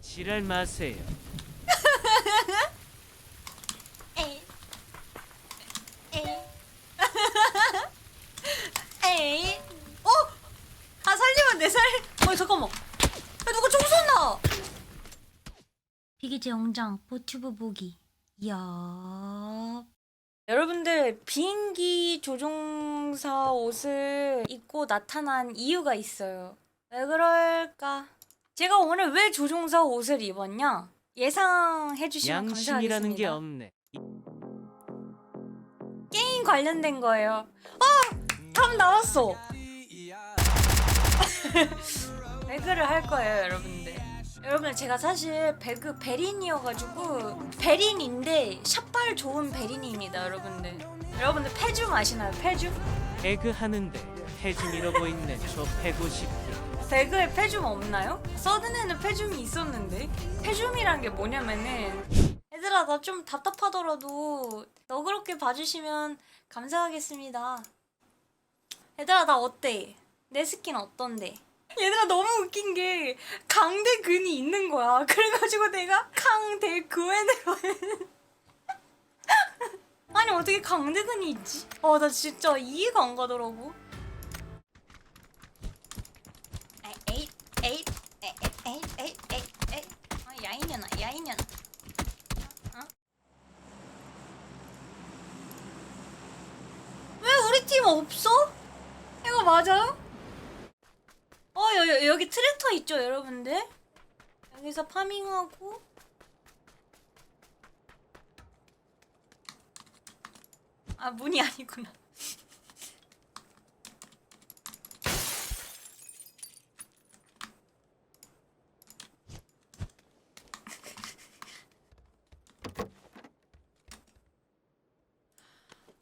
지랄 마세요. 에이. 에이. 에이. 어? 아 살리면 내 살. 어 잠깐만. 야 누가 총 쏜다. 비기제 영장 보튜브 보기. 이야. 여러분들 비행기 조종사 옷을 입고 나타난 이유가 있어요. 왜 그럴까? 제가 오늘 왜 조종사 옷을 입었냐? 예상해 주시면 양심이라는 게 감사하겠습니다. 없네. 게임 관련된 거예요. 아! 답 나왔어. 배그를 할 거예요, 여러분들. 여러분들 제가 사실 배그 베린이어가지고 베린인데 샷발 좋은 베린입니다, 여러분들. 여러분들 패줌 아시나요? 패줌? 배그 하는데 해중 이러고 있네. 저 패고 싶기. 배그에 패줌 없나요? 서든에는 패줌이 있었는데 패줌이란 게 뭐냐면은 얘들아 나 좀 답답하더라도 너그럽게 봐주시면 감사하겠습니다 얘들아 나 어때? 내 스킨 어떤데? 얘들아 너무 웃긴 게 강대근이 있는 거야 그래가지고 내가 강대근을 아니 어떻게 강대근이 있지? 어나 진짜 이해가 안 가더라고 에잇 에잇 에잇 에잇 에잇 에잇 에잇 어, 야 이년아 야 이년아 어? 왜 우리 팀 없어? 이거 맞아요? 어 여, 여, 여 기 트랙터 있죠 여러분들? 여기서 파밍하고 아 문이 아니구나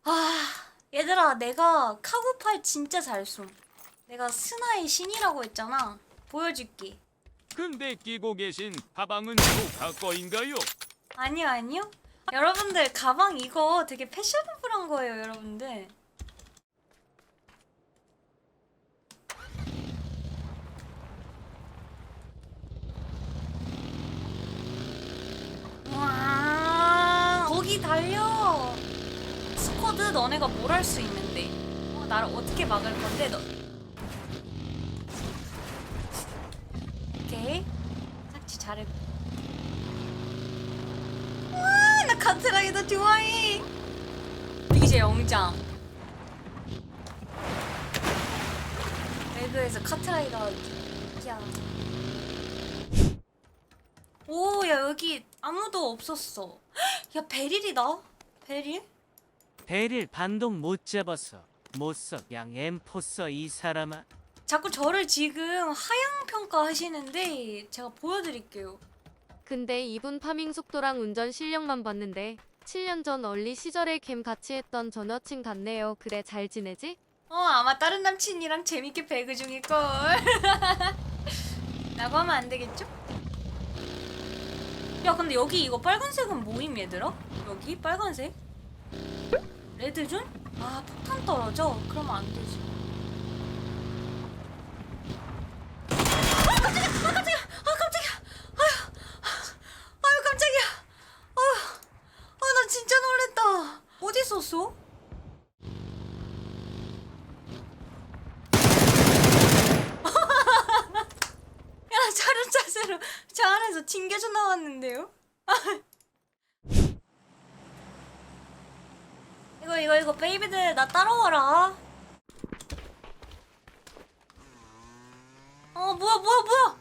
아, 내가 카구팔 진짜 잘 쏨. 내가 스나의 신이라고 했잖아. 보여줄게. 근데 끼고 계신 가방은 조카 거인가요? 아니요, 아니요. 여러분들, 가방 이거 되게 패셔너블한 거예요, 여러분들. 와, 거기 달려. 스쿼드 너네가 뭘 할 수 있는데? 어, 나를 어떻게 막을 건데 너? 오케이. 착지 잘했고. 와, 나 카트라이더 좋아해. 이제 영장. 배그에서 카트라이더. 야. 오, 야 여기 아무도 없었어. 야 베릴이다. 베릴? 배를 반동 못 잡아서 못 써. 양 M4 써이 사람아. 자꾸 저를 지금 하향 평가하시는데 제가 보여드릴게요. 근데 이분 파밍 속도랑 운전 실력만 봤는데 7년 전 얼리 시절에 캠 같이 했던 전 여친 같네요. 그래 잘 지내지? 어 아마 다른 남친이랑 재밌게 배그 중일 걸. 라고 하면 안 되겠죠? 야 근데 여기 이거 빨간색은 뭐임 얘들아? 여기 빨간색? 레드존? 아 폭탄 떨어져? 그러면 안 되지. 아 깜짝이야! 아 깜짝이야! 아 깜짝이야! 아유, 아유 깜짝이야! 아유, 아나 진짜 놀랬다. 어디 있었어? 야 차례차례로 저 안에서 튕겨져 나왔는데요? 이거 이거 이거 베이비들 나 따라와라. 어 뭐야 뭐야 뭐야?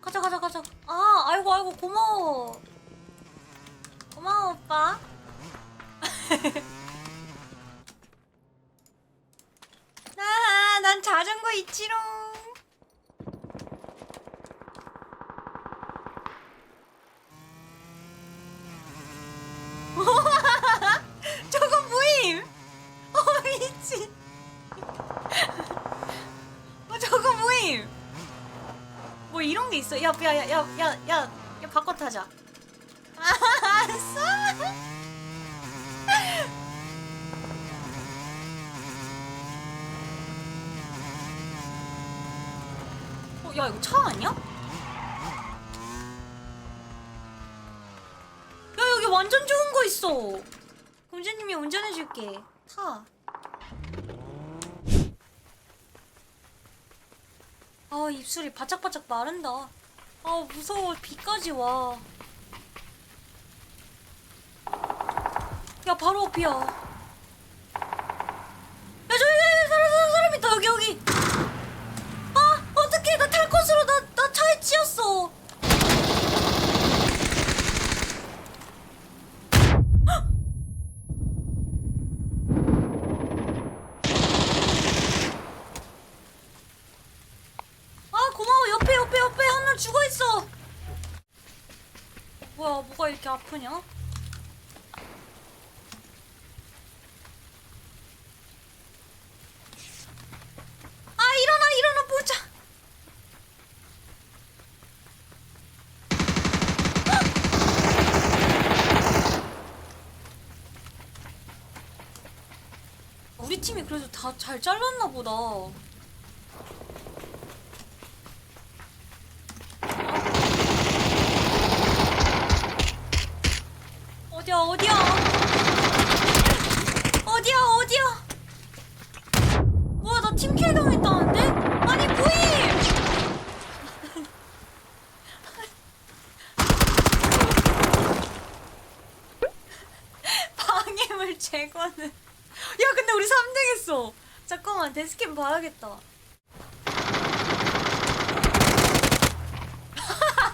가자 가자 가자. 아 아이고 아이고 고마워. 고마워 오빠. 아, 난 자전거 있지롱. 타자. 어, 야 이거 차 아니야? 야 여기 완전 좋은 거 있어. 공주님이 운전해줄게. 타. 아 입술이 바짝바짝 마른다. 아 무서워 비까지 와. 야 바로 앞이야. 야 저기 저기 사람 사람 사람 있다 여기 여기. 아 어떡해 나 탈 것으로 나 나 차에 치였어. 아 고마워 옆에 옆에 옆에 한 명 죽어 있어. 뭐야 뭐가 이렇게 아프냐? 아 일어나 일어나 보자. 우리 팀이 그래도 다 잘 잘랐나 보다. 어디야 어디야 어디야 어디야 뭐야 나 팀킬 당했다는데? 아니 뭐임 방해물 제거는 야 근데 우리 3등 했어 잠깐만 데스캠 봐야겠다.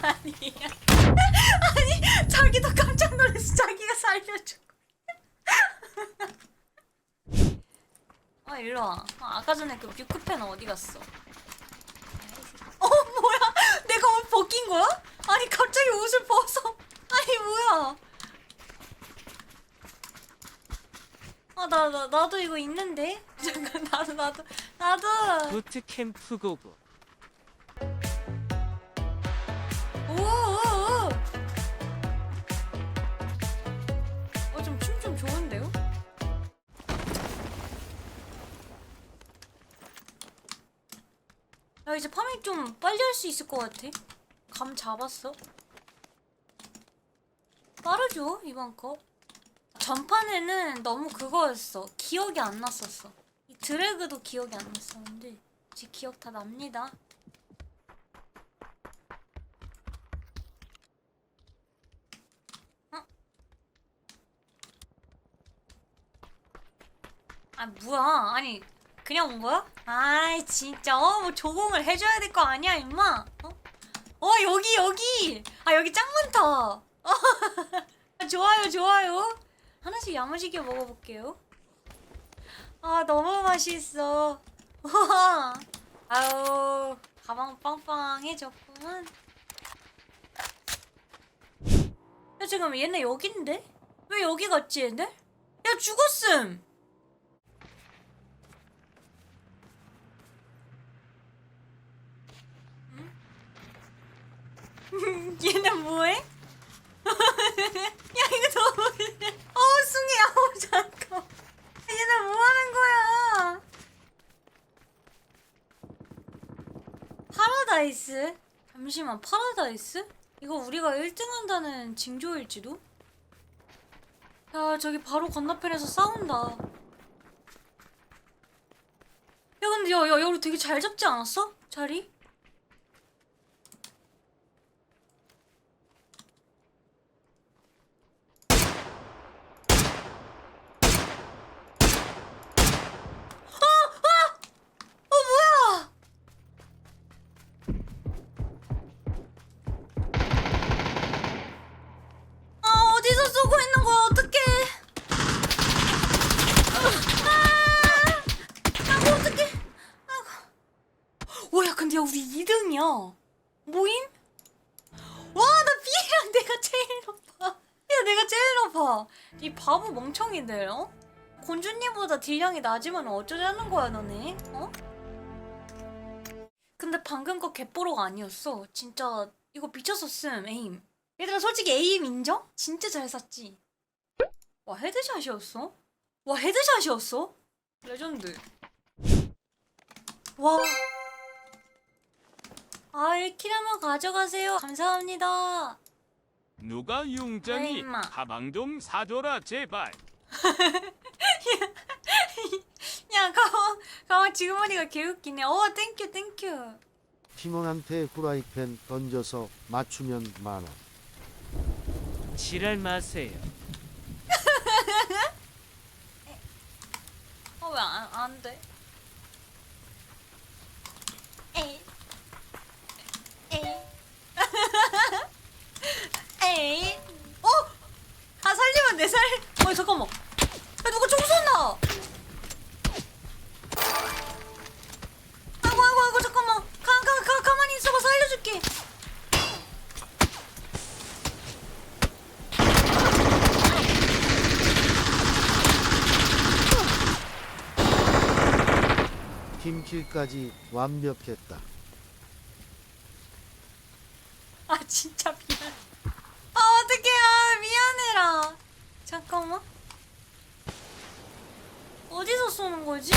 아니야. 아니 자기도 깜짝 놀랐어 자기가 살려줘. 아 일로와. 아, 아까 전에 그 뮤크펜 어디 갔어? 어 뭐야? 내가 옷 벗긴 거야? 아니 갑자기 옷을 벗어. 아니 뭐야? 아나나 나도 이거 있는데 잠깐 나도 나도 나도. 부트캠프 고고. 오 오 오. 어 좀 춤 좀 좋은데요? 야 이제 파밍 좀 빨리 할 수 있을 것 같아. 감 잡았어? 빠르죠 이번 거? 전판에는 너무 그거였어. 기억이 안 났었어. 이 드래그도 기억이 안 났었는데 이제 기억 다 납니다. 아 뭐야? 아니 그냥 온 거야? 아이 진짜. 어뭐 조공을 해줘야 될 거 아니야 임마? 어? 어 여기 여기! 아 여기 짱 많다. 어, 좋아요 좋아요. 하나씩 야무지게 먹어볼게요 아 너무 맛있어 아우 가방 빵빵해졌구만 야 지금 얘네 여긴데? 왜 여기 갔지 얘네? 야 죽었음 얘는 뭐해? 야 이거 너무 어우 숭이 아우 얘는 뭐하는 거야 파라다이스? 잠시만 파라다이스? 이거 우리가 1등 한다는 징조일지도? 야 저기 바로 건너편에서 싸운다 야 근데 야, 야, 야 우리 되게 잘 잡지 않았어? 자리? 이 바보 멍청이들 어? 곤주님보다 딜량이 낮으면 어쩌자는 거야 너네 어? 근데 방금 거 개뽀로가 아니었어 진짜 이거 미쳤었음 에임 얘들아 솔직히 에임 인정? 진짜 잘 쐈지 와 헤드샷이었어? 와 헤드샷이었어? 레전드 와 아, 1킬 한번 가져가세요. 감사합니다. 누가 융장이 임마. 가방 좀 사줘라 제발. 야 가방 가방 지금 보니까 개웃기네. 어 땡큐 땡큐. 팀원한테 후라이팬 던져서 맞추면 만원. 지랄 마세요. 어왜안안 돼? 팀킬까지 완벽했다. 아 진짜 미안. 아 어떡해 아 미안해라. 잠깐만. 어디서 쏘는 거지?